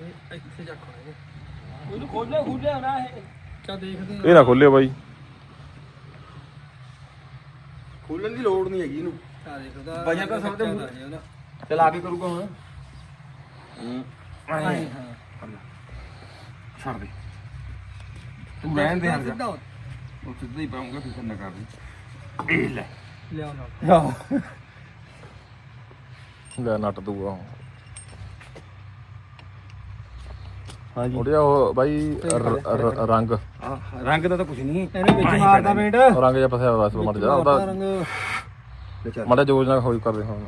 ਇਹ ਇੱਥੇ ਚੱਕ ਹੋਣੇ ਉਹਨੂੰ ਖੋਲਿਆ ਖੋਲਿਆ ਨਾ ਇਹ। ਚਾ ਦੇਖਦੇ ਇਹ ਨਾ ਖੋਲਿਓ ਬਾਈ। ਖੋਲਣ ਦੀ ਲੋੜ ਨਹੀਂ ਹੈਗੀ ਇਹਨੂੰ। ਆ ਆ ਦੇਖਦਾ। ਬਾਈਆਂ ਤਾਂ ਸਭ ਦੇ ਮੂੰਹ- ਚਲ ਆ ਕੇ ਕਰੂਗਾ ਹੁਣ। ਹਾਂ। ਹਾਂ। ਛੱਡ ਦੇ। ਤੂੰ ਰਹਿਣ ਦੇ ਹਰ ਜਾ ਸਿੱਧਾ ਹੋ। ਉਹ ਸਿੱਧਾ ਹੀ ਪਾਉਂਗਾ ਫਿਕਰ ਨਾ ਕਰ ਇਹ ਲੈ। ਲਿਆਓ ਨਾਲ। ਲੈ ਨੱਟ ਦੂਗਾ ਹਾਂਜੀ। ਉਹਦਾ ਉਹ ਬਾਈ ਰ- ਰ- ਰੰਗ। ਰੰਗ ਦਾ ਤਾਂ ਕੁਝ ਨਹੀਂ। ਇਹਨੇ ਵਿੱਚ ਮਾਰਦਾ ਪੇਂਟ ਉਹ ਰੰਗ ਜਿਹਾ ਫਸਿਆ ਹੋਇਆ ਸੀ ਮੜ ਜਾ। ਉਹਦਾ ਰੰਗ। ਮੜਾ ਯੋਜਨਾ ਹੋਈ ਕਰਦੇ ਹੁਣ।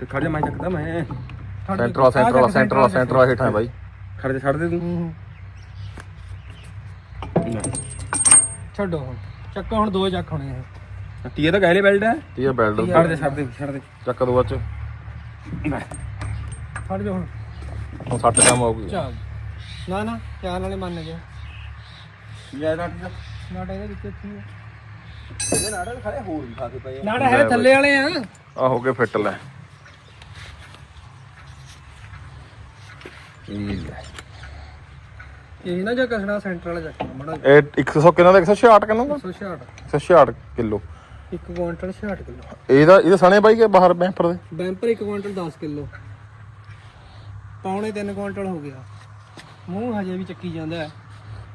ਤੇ ਖੜ ਜਾ ਮੈਂ ਚੱਕਦਾ ਮੈਂ। ਸੈਂਟਰ ਵਾਲਾ ਸੈਂਟਰ ਵਾਲਾ ਸੈਂਟਰ ਵਾਲਾ ਸੈਂਟਰ ਵਾਲਾ ਹੇਠਾਂ ਬਾਈ। ਖੜ ਜਾ ਛੱਡ ਦੇ ਤੂੰ। ਛੱਡੋ ਹੁਣ। ਚੱਕੋ ਹੁਣ ਦੋ ਚੱਕ ਹੋਣੇ ਇਹ। ਤੀਏ ਤਾਂ ਗਹਿਲੇ ਬੈਲਟ ਹੈ ਇਹ ਬੈਲਟ ਛੱਡ ਦੇ ਛੱਡ ਦੇ ਛੱਡ ਦੇ। ਚੱਕ ਦੋ ਚ। ਫੜ ਜਾ ਹੁਣ। ਹੁਣ ਸੱਟ ਕੰਮ ਆਊਗੀ। ਚੱਲ। ਨਾ ਨਾ ਚਾਰ ਨਾਲੇ ਮੰਨ ਗਿਆ ਯਾ ਨਾਟ ਦਾ ਨਾਟਾ ਇਹਦੇ ਵਿੱਚ ਇੱਥੇ ਹੀ ਆ। ਇਹਦੇ ਨਾਟ ਖੜੇ ਹੋਰ ਵੀ ਖਾ ਕੇ ਪਏ ਨਾਟਾ ਹੈ ਥੱਲੇ ਵਾਲੇ ਆ। ਆ ਹੋ ਗਏ ਫਿੱਟ ਲੈ। ਇਹ ਨਾ ਜੇ ਕਸਣਾ ਸੈਂਟਰ ਵਾਲਾ ਚੱਕ ਮੜਾ ਇਹ 100 ਕਿੰਨਾ ਦਾ 166 ਕਿੰਨਾ ਦਾ? 166 166 ਕਿਲੋ। ਇੱਕ ਕੁਆਂਟਲ 66 ਕਿਲੋ। ਇਹਦਾ ਇਹਦੇ ਸਣੇ ਬਾਈ ਕੇ ਬਾਹਰ ਬੈਂਪਰ ਦੇ? ਬੈਂਪਰ ਇੱਕ ਕੁਆਂਟਲ 10 ਕਿਲੋ। ਪੌਣੇ 3 ਕੁਆਂਟਲ ਹੋ ਗਿਆ। ਮੂੰਹ ਹਜੇ ਵੀ ਚੱਕੀ ਜਾਂਦਾ ਹੈ।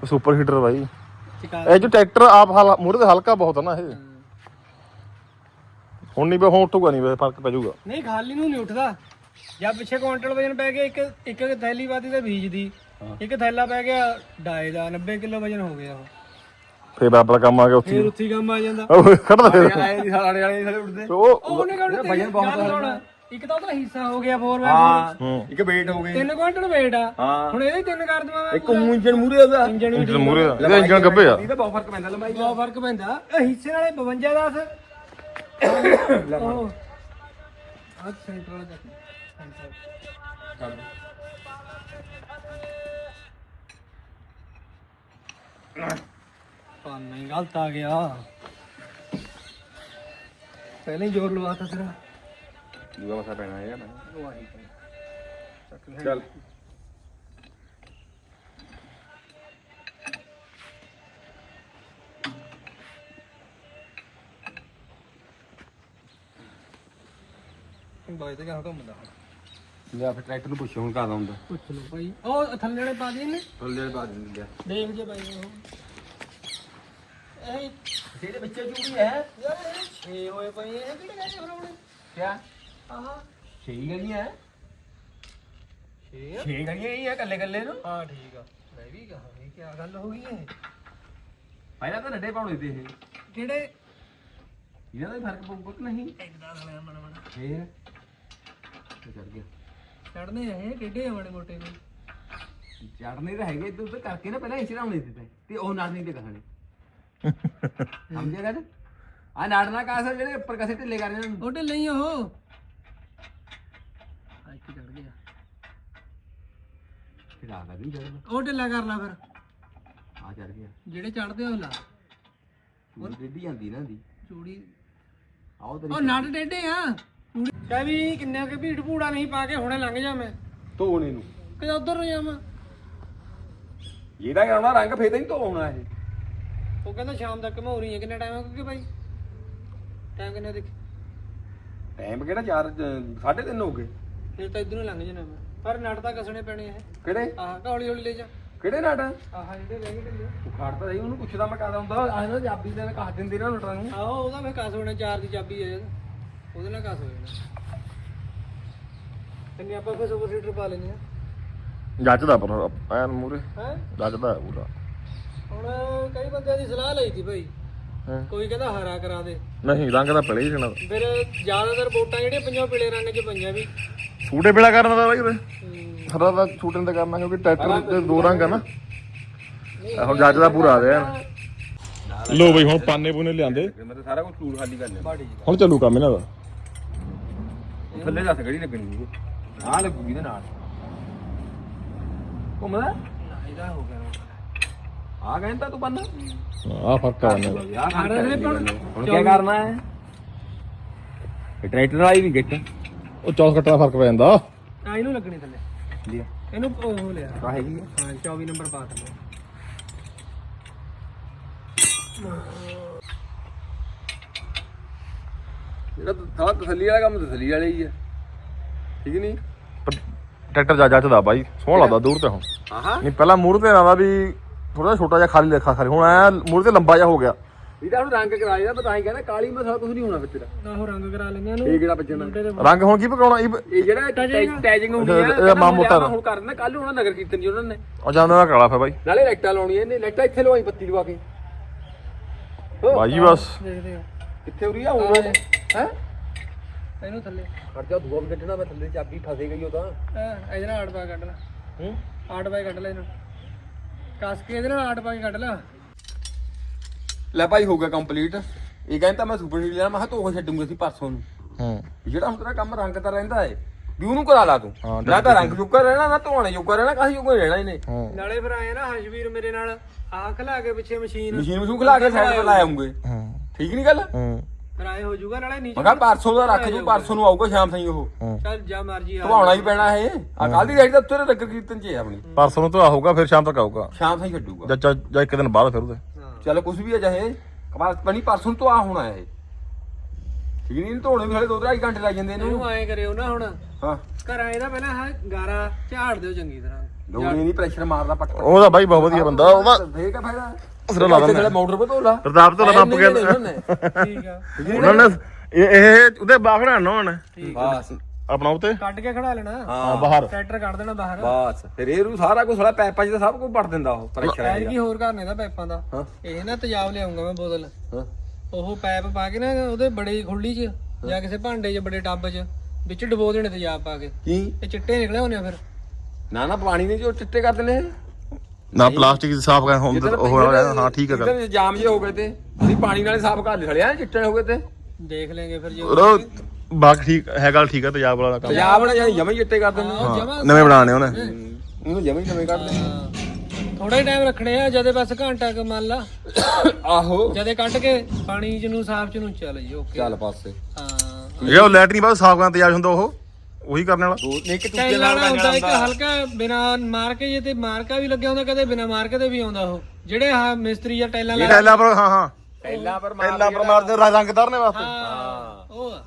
ਸੁਪਰ ਹੀਟਰ ਬਾਈ। ਇਹ ਜੋ ਟਰੈਕਟਰ ਆਪ ਹਲ ਮੂਰੇ ਤੇ ਹਲਕਾ ਬਹੁਤ ਹੈ ਨਾ ਇਹ। ਹੁਣ ਨਹੀਂ ਬਈ ਹੁਣ ਉੱਠੂਗਾ ਨਹੀਂ ਬਈ ਫ਼ਰਕ ਪੈ ਜਾਊਗਾ। ਨਹੀਂ ਖਾਲੀ ਨੂੰ ਨਹੀਂ ਉੱਠਦਾ। ਜਾਂ ਪਿੱਛੇ ਕੁਇੰਟਲ ਵਜਨ ਪੈ ਗਿਆ ਇੱਕ ਇੱਕ ਥੈਲੀ ਵਾਦੀ ਦੇ ਬੀਜ ਦੀ। ਇੱਕ ਥੈਲਾ ਪੈ ਗਿਆ ਡਾਏ ਦਾ 90 ਕਿਲੋ ਵਜਨ ਹੋ ਗਿਆ ਉਹ। ਫੇਰ ਬਾਬਲ ਕੰਮ ਆ ਗਿਆ ਫਿਰ ਉੱਥੇ ਕੰਮ ਆ ਜਾਂਦਾ। ਉਹ ਖੜਦਾ ਫੇਰ ਆਏ ਦੀ ਸਾਲੇ ਵਾਲੇ ਸਾਰੇ ਉੱਡਦੇ। ਉਹ ਉਹਨੇ ਕਹਿੰਦਾ ਵਜਨ ਬਹੁਤ ਆ। ਇੱਕ ਤਾਂ ਉਹਦਾ ਹਿੱਸਾ ਹੋ ਗਿਆ 4 ਹਾਂ। ਇੱਕ weight ਹੋ ਗਈ। 3 ਕੁਇੰਟਲ weight ਆ। ਹੁਣ ਇਹਦੇ ਤਿੰਨ ਕਰ ਦਵਾਂ ਮੈਂ ਇੱਕ ਇੰਜਨ ਮੂਰੇ ਦਾ ਇੰਜਨ ਵੀ ਮੂਰੇ ਦਾ ਇਹਦਾ ਇੰਜਨ ਗੱਭੇ ਆ। ਇਹਦਾ ਬਹੁਤ ਫ਼ਰਕ ਪੈਂਦਾ ਲੰਬਾਈ ਦਾ। ਬਹੁਤ ਫ਼ਰਕ ਪੈਂਦਾ। ਹਿੱਸੇ ਨਾਲੇ 52 10 आज गलत आ गया. पहले ही ज़ोर लगा था तेरा. दूसरा मसा पहना है चल. ਬਾਈ ਤੇ ਕਹਾਂ ਘੁੰਮਦਾ ਲੈ ਫਿਰ ਟਰੈਕਟਰ ਨੂੰ ਪੁੱਛੋ ਹੁਣ ਕਾਹਦਾ ਹੁੰਦਾ। ਪੁੱਛ ਲਓ ਭਾਈ ਉਹ ਥੱਲੇ ਵਾਲੇ ਪਾ ਦੇ ਨੇ? ਥੱਲੇ ਬਾਦ ਦਿੰਦੇ ਦੇਖ ਜੇ ਭਾਈ ਉਹ। ਇਹ ਇਹਦੇ ਬੱਚੇ ਚੂੜੀ ਹੈ। ਯਾਰ ਇਹ ਛੇ ਹੋਏ ਪਏ ਇਹ ਕਿਹੜੇ ਗਏ ਫਿਰ ਆਪਣੇ ਕਿਆ? ਆਹਾ। ਛੇ ਗਲੀਆਂ ਹੈ? ਛੇ ਆ? ਛੇ ਗਲੀਆਂ ਹੀ ਆ ਕੱਲੇ ਕੱਲੇ ਨੂੰ? ਹਾਂ ਠੀਕ ਆ। ਮੈਂ ਵੀ ਕਹਾਂ ਵੀ ਕੀ ਗੱਲ ਹੋ ਗਈ ਇਹ ਪਹਿਲਾਂ ਤਾਂ ਨੱਡੇ ਪਾਉਣੇ ਤੇ ਇਹ। ਕਿਹੜੇ? ਇਹਨਾਂ ਦਾ ਹੀ ਫ਼ਰਕ ਪਊਗਾ ਕਿ ਨਹੀਂ? ਇੰਨਾ ਥਲੇ ਮਨ ਮਨ ਫੇਰ? ਤੇ ਚੜ ਗਿਆ। ਚੜਨੇ ਇਹ ਟੇਡੇ ਆ ਮਾੜੇ ਮੋਟੇ ਨੂੰ ਚੜਨੇ ਤਾਂ ਹੈਗੇ ਤੂੰ ਤਾਂ ਕਰਕੇ ਨਾ ਪਹਿਲਾਂ ਇਸੇ ਰਾਉਣੇ ਤੇ ਤੇ ਉਹ ਨਾੜ ਨਹੀਂ ਤੇ ਕਹਾਣੀ ਸਮਝਿਆ ਗੱਲ? ਆ ਨਾੜਨਾ ਕਾਸਰ ਜਿਹੜੇ ਉੱਪਰ ਕਸੇ ਢਿੱਲੇ ਕਰ ਰਹੇ ਨੇ। ਉਹ ਢਿੱਲੇ ਹੀ ਉਹ। ਚੜ ਗਿਆ। ਫਿਰ ਆ ਵੀ ਉਹ ਢਿੱਲਾ ਕਰ ਲਾ ਫਿਰ। ਆ ਚੜ ਗਿਆ। ਜਿਹੜੇ ਚੜਦੇ ਉਹ ਲਾ। ਚੂੜੀ ਡੇਢੀ ਜਾਂਦੀ ਨਾ ਦੀ ਚੂੜੀ। ਆਓ ਉਹ ਨਟ ਡੇਡੇ ਆ। ਕਹ ਵੀ ਕਿੰਨੇ ਕੇ ਭੀੜ ਭੂੜਾ ਨਹੀਂ ਪਾ ਕੇ ਹੁਣੇ ਲੰਘ ਜਾ ਮੈਂ। ਧੋਣੇ ਨੂੰ। ਕਿ ਉਧਰ ਨੂੰ ਜਾਵਾਂ? ਇਹਦਾ ਕਰਾਉਣਾ ਰੰਗ ਫੇਰ ਤਾਂ ਧੋਣਾ ਇਹ। ਉਹ ਕਹਿੰਦਾ ਸ਼ਾਮ ਤੱਕ ਮੈਂ ਹੋ ਰਹੀ ਹੈ ਕਿੰਨਾ ਟਾਈਮ ਹੋ ਗਿਆ ਭਾਈ ਟਾਈਮ ਕਿੰਨਾ ਦੇਖ? ਟਾਈਮ ਕਿਹੜਾ? 4 3:30 ਹੋ ਗਏ। ਫਿਰ ਤਾਂ ਇਧਰੋਂ ਲੰਘ ਜਾਣਾ ਮੈਂ। ਪਰ ਨਟ ਤਾਂ ਕਸਣੇ ਪੈਣੇ ਇਹ। ਕਿਹੜੇ? ਆਹ ਹੌਲੀ ਹੌਲੀ ਲੈ ਜਾ। ਕਿਹੜੇ ਨਾੜ ਆਹ ਜਿਹੜੇ ਰਹਿ ਗਏ ਢਿੱਲੇ। ਤੂੰ ਖੜਦਾ ਰਹੀ ਉਹਨੂੰ ਪੁੱਛਦਾ ਮੈਂ ਕਾਹਦਾ ਹੁੰਦਾ। ਆਹ ਨਾ ਜਾਬੀ ਦੇ ਕਹ ਦਿੰਦੇ ਨਾ ਨਟਾਂ ਨੂੰ। ਆਹੋ ਉਹਦਾ ਮੈਂ ਕਸ ਹੋਣਾ ਚਾਰ ਦੀ ਚਾਬੀ ਹੈ ਜਦ ਉਹਦੇ ਨਾਲ ਕਸ ਹੋ ਜਾਣਾ। ਇੰਨੇ ਆਪਾਂ ਫਿਰ ਸੁਪਰ ਸੀਟਰ ਪਾ ਲੈਨੇ ਆ ਜੱਜਦਾ ਪਰ ਐਨ ਮੂਰੇ ਹੈ? ਜੱਜਦਾ ਪੂਰਾ। ਹੁਣ ਕਈ ਬੰਦਿਆਂ ਦੀ ਸਲਾਹ ਲਈ ਸੀ ਭਾਈ ਹੈਂ। ਕੋਈ ਕਹਿੰਦਾ ਹਰਾ ਕਰਾ ਦੇ। ਨਹੀਂ ਰੰਗ ਤਾਂ ਪਹਿਲੇ ਹੀ ਰਹਿਣਾ ਫਿਰ ਜ਼ਿਆਦਾਤਰ ਵੋਟਾਂ ਜਿਹੜੀਆਂ ਪੰਜਾਂ ਪੀਲੇ ਰੰਗ 'ਚ ਪਈਆਂ ਵੀ। ਛੂਟੇ ਬੇੜਾ ਕਰਨਾ ਦਾ ਬਾਈ ਉਰੇ। ਹਮ, ਹਰਾ ਦਾ ਛੂਟੇ ਤੇ ਕਰਨਾ ਕਿਉਂਕਿ ਟਰੈਕਟਰ ਦੇ ਦੋ ਰੰਗ ਆ ਨਾ। ਹੁਣ ਜੱਜ ਦਾ ਪੂਰਾ ਆ ਰਿਹਾ। ਲੋ ਬਈ ਹੁਣ ਪਾਨੇ ਪੂਨੇ ਲਿਆਂਦੇ। ਮੈਂ ਤਾਂ ਸਾਰਾ ਕੁਝ ਟੂਲ ਖਾਲੀ ਕਰ ਲਿਆ। ਹੁਣ ਚੱਲੂ ਕੰਮ ਇਹਨਾਂ ਦਾ। ਥੱਲੇ ਦੱਸ ਗੜੀ ਲੱਗਣੀ ਆ ਲੱਗੂਗੀ ਦੇ ਨਾਲ। ਘੁੰਮਦਾ? ਦਾ ਇਹਦਾ ਹੋ ਗਿਆ ਆ ਕਹਿੰਦਾ ਤੂੰ ਬੰਦਾ ਆਹ ਫ਼ਰਕ ਆ ਦਾ। ਯਾਰ ਆ ਨੇ ਪਰ- ਹੁਣ ਕੀ ਕਰਨਾ ਹੈ? ਇਹ ਟਰੈਕਟਰ ਵਾਲੀ ਵੀ ਗਿੱਟ। ਉਹ ਚੌਸ ਕੱਟਾ ਫ਼ਰਕ ਪੈ ਜਾਂਦਾ। ਆ ਇਹਨੂੰ ਲੱਗਣੀ ਥੱਲੇ। ਲਿਆ। ਇਹਨੂੰ ਉਹ ਲਿਆ। ਆ ਹੈਗੀ ਆ। ਹਾਂ 24 ਨੰਬਰ ਪਾ ਥੱਲੇ। ਜਿਹੜਾ ਤਸੱਲੀ ਵਾਲਾ ਕੰਮ ਤਸੱਲੀ ਵਾਲਾ ਹੀ ਹੈ ਠੀਕ ਨਹੀਂ? ਟਰੈਕਟਰ ਜਾ ਜੱਜਦਾ ਬਾਈ ਸੋਹਣਾ ਲੱਗਦਾ ਦੂਰ ਤੇ ਹੁਣ। ਆਹਾ। ਨਹੀਂ ਪਹਿਲਾਂ ਮੂਰ ਤੇ ਆਉਂਦਾ ਵੀ ਥੋੜਾ ਛੋਟਾ ਜਿਹਾ ਖਾਲੀ ਲੇਖਾ ਖਾਲੀ ਹੁਣ ਐ ਮੂਰ ਤੇ ਲੰਬਾ ਜਿਹਾ ਹੋ ਗਿਆ। ਇਹਦਾ ਹੁਣ ਰੰਗ ਕਰਾ ਇਹਦਾ ਪਤਾ ਹੀ ਕਹਿੰਦਾ ਕਾਲੀ ਮਸਲਾ ਕੁਝ ਨਹੀਂ ਹੋਣਾ ਵਿੱਚ ਦਾ ਨਾ ਉਹ ਰੰਗ ਕਰਾ ਲੈਂਦੇ ਇਹਨੂੰ ਇਹ ਕਿਹੜਾ ਦੇ ਰੰਗ ਹੁਣ ਕੀ ਪਕਾਉਣਾ? ਇਹ ਜਿਹੜਾ ਟੈਜਿੰਗ ਹੁੰਦੀ ਅੱਛਾ, ਹੈ ਇਹਦਾ ਮਾਂ ਮੋਟਾ ਦਾ। ਹੁਣ ਕਰਨਾ ਕੱਲ ਹੋਣਾ ਨਗਰ ਕੀਰਤਨ ਜੀ ਉਹਨਾਂ ਨੇ। ਉਹ ਜਾਂਦਾ ਦਾ ਕਾਲਾ ਫੇ ਬਾਈ। ਨਾਲੇ ਲਾਈਟਾਂ ਲਾਉਣੀਆਂ ਇਹਨੇ ਲਾਈਟਾਂ ਇੱਥੇ ਲਵਾਈ ਬੱਤੀ ਲਵਾ ਕੇ। ਬਾਈ ਬਸ। ਦੇਖਦੇ ਆ। ਕਿੱਥੇ ਉਰੀ ਆ ਹੁਣ ਹੈ? ਇਹਨੂੰ ਥੱਲੇ। ਖੜ ਜਾ ਦੂਆ ਵੀ ਕੱਢਣਾ ਮੈਂ ਥੱਲੇ ਚਾਬੀ ਫਸੇ ਗਈ ਉਹ ਤਾਂ। ਹਾਂ ਇਹਦੇ ਨਾਲ ਆਟ ਪਾ ਕੇ ਕੱਢ ਲੈ। ਹੂੰ? ਆਟ ਪਾ ਕੇ ਕੱਢ ਲੈ ਇਹਨੂੰ। ਕੱਸ ਕੇ ਇਹਦੇ ਨਾਲ ਆਟ ਪਾ ਕੇ ਕੱਢ ਲੈ। ਲੈ ਭਾਈ ਹੋ ਗਿਆ ਕੰਪਲੀਟ ਇਹ ਕਹਿੰਦਾ ਮੈਂ ਸੁਪਰ ਹੀਟ ਲੈਣਾ ਮੈਂ ਕਿਹਾ ਧੋ ਛੱਡੂਗਾ ਸੀ ਪਰਸੋਂ ਨੂੰ। ਹੂੰ। ਜਿਹੜਾ ਹੁਣ ਤੇਰਾ ਕੰਮ ਰੰਗ ਤਾਂ ਰਹਿੰਦਾ ਏ ਵੀ ਉਹਨੂੰ ਕਰਾ ਲਾ ਤੂੰ। ਹਾਂ, ਨਾ ਤਾਂ ਰੰਗ ਜੁਗਾ ਰਹਿਣਾ ਨਾ ਧੋਣੇ ਜੁਗਾ ਰਹਿਣਾ ਕਾਹੀ ਜੁਗਾ ਰਹਿਣਾ ਇਹਨੇ। ਨਾਲੇ ਫਿਰ ਆਏ ਨਾ ਹਸ਼ਵੀਰ ਮੇਰੇ ਨਾਲ ਆਹ ਖਲਾ ਕੇ ਪਿੱਛੇ ਮਸ਼ੀਨ। ਮਸ਼ੀਨ ਮਸ਼ੂਨ ਖਲਾ ਕੇ ਸਾਈਡ ਤੇ ਲਾਏ ਆਉਂਗੇ ਹੂੰ। ਠੀਕ ਨਹੀਂ ਗੱਲ? ਹੂੰ। ਫਿਰ ਆਏ ਹੋ ਜਾਊਗਾ ਨਾਲੇ ਮੈਂ ਨੀਚੇ ਕਿਹਾ ਪਰਸੋਂ ਦਾ ਰੱਖ ਦੂੰ ਪਰਸੋਂ ਨੂੰ ਆਊਗਾ ਸ਼ਾਮ ਤਾਈਂ ਉਹ। ਹੂੰ। ਚੱਲ ਜਾ ਮਰਜ਼ੀ ਆ ਧਵਾਉਣਾ ਹੀ ਪੈਣਾ ਇਹ। ਆ ਕੱਲ ਦੀ ਰੇੜੀ ਤਾਂ ਉੱਤੇ ਨਗਰ ਕੀਰਤਨ ਚ ਹੈ ਆਪਣੀ। ਪਰਸੋਂ ਨੂੰ ਤਾਂ ਆਊਗਾ ਫਿਰ ਸ਼ਾਮ ਤੱਕ ਆਊਗਾ। ਸ਼ਾਮ ਤਾਈਂ ਛੱਡੂਗਾ। ਜਾਂ- ਜਾਂ ਜਾਂ ਇੱਕ ਦਿਨ ਬਾਅਦ ਫਿਰ ਉਹਦੇ। ਹਾਂ। ਚੱਲ ਕੁਝ ਵੀ ਆ ਜਾਏ ਕਮਾਲ ਪਣੀ ਪਰਸੋਂ ਤੋਂ ਆ ਹੋਣਾ ਇਹ। ਠੀਕ ਨਹੀਂ ਧੋਣੇ ਵੀ ਹਲੇ ਦੋ ਢਾਈ ਘੰਟੇ ਲੱਗ ਜਾਂਦੇ ਇਹਨੂੰ ਇਹਨੂੰ ਆਏ ਕਰਿਓ ਨਾ ਹੁਣ। ਹਾਂ। ਘਰ ਆਏ ਦਾ ਪਹਿਲਾਂ ਆਹ ਗਾਰਾ ਝਾੜ ਦਿਓ ਚੰਗੀ ਤਰ੍ਹਾਂ। ਲੋੜੀ ਨਹੀਂ ਪ੍ਰੈਸ਼ਰ ਮਾਰਦਾ ਪੱਟ ਪੱਟ ਉਹਦਾ ਬਾਈ ਬਹੁਤ ਵਧੀਆ ਬੰਦਾ ਉਹਦਾ ਫੇਰ ਕਾ ਫਾਇਦਾ। ਸਿਰ ਲਾ ਦਿੰਦਾ। ਜਿਹੜਾ ਮੋਟਰ ਪੇ ਧੋਲਾ ਪ੍ਰਤਾਪ ਤੋਂ ਨੱਪ ਗਿਆ ਠੀਕ ਆ। ਉਹਨਾਂ ਨੇ ਇਹ ਇਹ ਉਹਦੇ ਬਾਖੜਾ ਨਾ ਹੁਣ। ਬਸ। ਆਪਣਾ ਉਤੇ? ਕੱਢ ਕੇ ਖੜਾ ਲੈਣਾ। ਹਾਂ। ਬਾਹਰ। ਟਰੈਕਟਰ ਕੱਢ ਦੇਣਾ ਬਾਹਰ। ਬਸ। ਫਿਰ ਇਹ ਰੂ ਸਾਰਾ ਕੁਝ ਸਾਲਾ ਪੈਪਾਂ 'ਚ ਤਾਂ ਸਭ ਕੁਝ ਪੜ ਦਿੰਦਾ ਉਹ ਪ੍ਰੈਸ਼ਰ ਐਰ ਕੀ ਹੋਰ ਕਰਨੇ ਦਾ ਪਾਈਪਾਂ ਦਾ। ਹਾਂ। ਇਹ ਨਾ ਤੇਜ਼ਾਬ ਲਿਆਉਂਗਾ ਮੈਂ ਬੋਤਲ। ਹਾਂ। ਉਹ ਪਾਈਪ ਪਾ ਕੇ ਨਾ ਉਹਦੇ ਬੜੇ ਖੁੱਲੀ 'ਚ ਜਾਂ ਕਿਸੇ ਭਾਂਡੇ 'ਚ ਬੜੇ ਟੱਬ 'ਚ ਵਿੱਚ ਡਬੋ ਦੇਣੇ ਤੇਜ਼ਾਬ ਪਾ ਕੇ। ਕੀ? ਇਹ ਚਿੱਟੇ ਨਿਕਲੇ ਹੋਣੇ ਫਿਰ। ਨਾ ਨਾ ਪਾਣੀ ਨੇ ਜੋ ਚਿੱਟੇ ਕਰ ਦਿੰਦੇ ਨਾ ਪਲਾਸਟਿਕ ਸਾਫ਼ ਕਰ ਹੁਣ ਉਹ ਹਾਂ ਠੀਕ ਹੈ ਗੱਲ। ਜਿੱਦਾਂ ਜਾਮ ਜੇ ਹੋ ਗਏ ਤੇ ਅਸੀਂ ਪਾਣੀ ਨਾਲ ਹੀ ਸਾਫ਼ ਕਰ ਲਿਆ ਚਿੱਟੇ ਹੋ ਗਏ ਤੇ? ਦੇਖ ਲੈਂਗੇ ਫਿਰ ਜੇ ਉਹ ਬਾਕ ਠੀਕ ਹੈ ਗੱਲ ਠੀਕ ਹੈ ਤੇਜ਼ਾਬ ਵਾਲਾ ਕੰਮ। ਪੰਜਾਬ ਨੇ ਜਾਨੀ ਜਮੇ ਚਿੱਟੇ ਕਰ ਦਿੰਦੇ ਹਾਂ, ਨਵੇਂ ਬਣਾਣੇ ਉਹਨੇ। ਉਹਨੂੰ ਜਮੇ ਨਵੇਂ ਕੱਢ ਦਿੰਦੇ ਥੋੜਾ ਹੀ। ਟਾਈਮ ਰੱਖਣੇ ਆ ਜਦੇ ਬਸ ਘੰਟਾ ਕ ਮੰਨ ਲਾ। ਆਹੋ। ਜਦੇ ਕੱਢ ਕੇ ਪਾਣੀ ਚ ਨੂੰ ਸਾਫ਼ ਚ ਨੂੰ ਚੱਲ ਜੀ ਓਕੇ ਚੱਲ ਪਾਸੇ। ਹਾਂ। ਉਹ ਲੈਟਰੀ ਬਾਅਦ ਸਾਫ਼ ਕਰਨ ਤੇਜ਼ਾਬ ਹੁੰਦਾ ਉਹ। ਉਹੀ ਕਰਨ ਵਾਲਾ? ਦੋ ਨੇ ਇੱਕ ਟੈਲ ਟੁੱਕੇ ਨਾਲ ਵਾਲਾ ਹੁੰਦਾ ਇੱਕ ਹੁੰਦਾ ਹਲਕਾ ਬਿਨਾ ਮਾਰ ਕੇ ਜੇ ਤੇ ਮਾਰਕਾ ਵੀ ਲੱਗਿਆ ਹੁੰਦਾ ਕਦੇ ਬਿਨਾ ਮਾਰਕੇ ਤੇ ਵੀ ਆਉਂਦਾ ਉਹ। ਜਿਹੜੇ ਆ ਮਿਸਤਰੀ ਜਾਂ ਟੈਲਾਂ ਇਹ ਲਾ ਟੈਲਾ ਪਰ ਹਾਂ ਹਾਂ। ਪਹਿਲਾਂ ਪਰ ਮਾਰ ਟੈਲਾ ਪਰ ਮਾਰਦੇ ਰੰਗ ਧਰਨੇ ਵਾਸਤੇ। ਹਾਂ ਉਹ ਆ,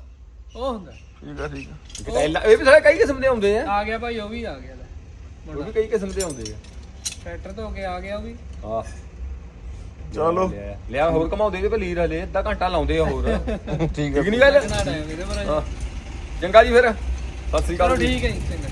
ਉਹ ਹੁੰਦਾ। ਠੀਕ ਆ ਠੀਕ ਆ। ਪਹਿਲਾਂ ਇਹ ਵੀ ਸਾਰੇ ਕਈ ਕਿਸਮ ਦੇ ਆਉਂਦੇ ਆ। ਆ ਗਿਆ ਭਾਈ ਉਹ ਵੀ ਆ ਗਿਆ ਲੈ। ਉਹ ਵੀ ਕਈ ਕਿਸਮ ਦੇ ਆਉਂਦੇ ਆ। ਟਰੈਕਟਰ ਧੋ ਕੇ ਆ ਗਿਆ ਉਹ ਵੀ। ਹਾਂ ਚਲੋ। ਲਿਆ- ਲਿਆ ਹੋਰ ਕਮਾਉਂਦੇ ਪਰ ਲੀਰ ਹਲੇ ਅੱਧਾ ਘੰਟਾ ਲਾਉਂਦੇ ਆ ਹੋਰ। ਠੀਕ ਠੀਕ ਨਹੀਂ ਗੱਲ? ਕਿੰਨਾ ਟਾਈਮ ਇਹਦੇ ਪਰ ਹਾਂ ਚੰਗਾ ਜੀ ਫਿਰ। ਸਤਿ ਸ੍ਰੀ ਚਲੋ ਅਕਾਲ ਜੀ। ਠੀਕ ਹੈ ਜੀ ਚੰਗਾ।